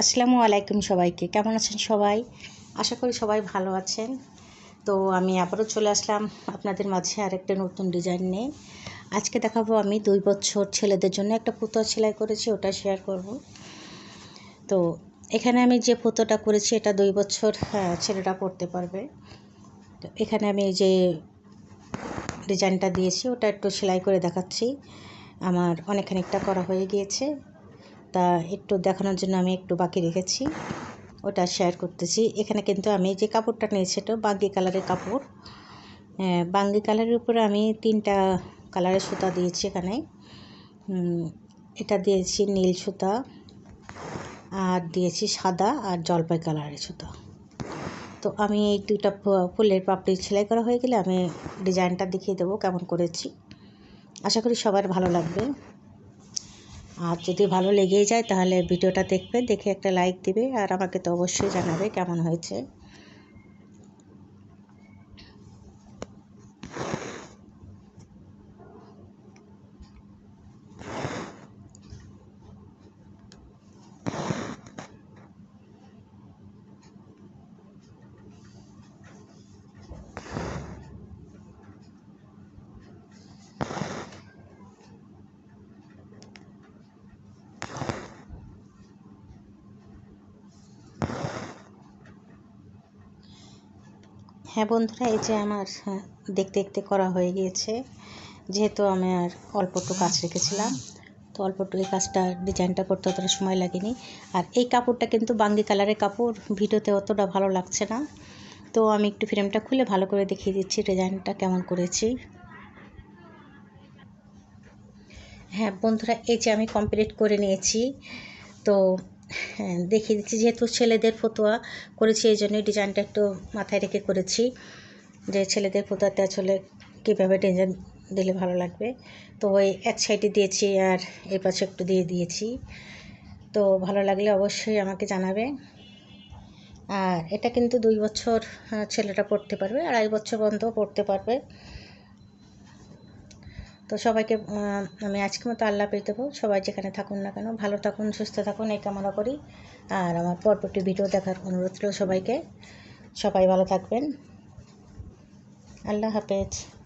আসসালামু আলাইকুম সবাইকে। কেমন আছেন সবাই? আশা করি সবাই ভালো আছেন। তো আমি আবারও চলে আসলাম আপনাদের মাঝে আরেকটা নতুন ডিজাইন নিয়ে। আজকে দেখাবো আমি দুই বছর ছেলেদের জন্য একটা পুতো সেলাই করেছি, ওটা শেয়ার করব। তো এখানে আমি যে পুতোটা করেছি, এটা দুই বছর ছেলেটা পড়তে পারবে। তো এখানে আমি যে ডিজাইনটা দিয়েছি, ওটা একটু সেলাই করে দেখাচ্ছি। আমার অনেকখানিকটা করা হয়ে গিয়েছে। তা একটু দেখানোর জন্য আমি একটু বাকি রেখেছি। ওটা শেয়ার করতেছি। এখানে কিন্তু আমি যে কাপড়টা নিয়েছি এটা বাঙ্গি কালারের কাপড়। হ্যাঁ বাঙ্গি কালারের উপরে আমি তিনটা কালারের সুতা দিয়েছি এখানে। এটা দিয়েছি নীল সুতা আর দিয়েছি সাদা আর জলপাই কালারের সুতা। তো আমি এই দুইটা ফুলের পাপড়ি সেলাই করা হয়ে গেলে আমি ডিজাইনটা দেখিয়ে দেবো কেমন করেছি। আশা করি সবার ভালো লাগবে। আর যদি ভালো লেগেই যায় তাহলে ভিডিওটা দেখবে, দেখে একটা লাইক দিবে, আর আমাকে তো অবশ্যই জানাবে কেমন হয়েছে। হ্যাঁ বন্ধুরা এই যে আমার হ্যাঁ, দেখতে দেখতে করা হয়ে গিয়েছে। যেহেতু আমি আর অল্প একটু কাজ রেখেছিলাম তো অল্প একটু এই কাজটা ডিজাইনটা করতে অতটা সময় লাগেনি। আর এই কাপড়টা কিন্তু বাঙ্গি কালারের কাপড় ভিডিওতে অতটা ভালো লাগছে না। তো আমি একটু ফ্রেমটা খুলে ভালো করে দেখিয়ে দিচ্ছি ডিজাইনটা কেমন করেছি। হ্যাঁ বন্ধুরা এই যে আমি কমপ্লিট করে নিয়েছি। তো দেখিয়ে দিচ্ছি, যেহেতু ছেলেদের ফতোয়া করেছি, এই জন্যই ডিজাইনটা একটু মাথায় রেখে করেছি যে ছেলেদের ফতোয়াতে আসলে কীভাবে ডিজাইন দিলে ভালো লাগবে। তো ওই এক সাইডে দিয়েছি আর এই পাশে একটু দিয়ে দিয়েছি। তো ভালো লাগলে অবশ্যই আমাকে জানাবে। আর এটা কিন্তু দুই বছর ছেলেটা পড়তে পারবে, আড়াই বছর পর্যন্ত পড়তে পারবে। তো সবাইকে আমি আজকে মতো আল্লাহ পেয়ে দেবো। সবাই যেখানে থাকুন না কেন, ভালো থাকুন, সুস্থ থাকুন, এই কামনা করি। আর আমার পরপরটি ভিডিও দেখার অনুরোধ রইল সবাইকে। সবাই ভালো থাকবেন। আল্লাহ হাফেজ।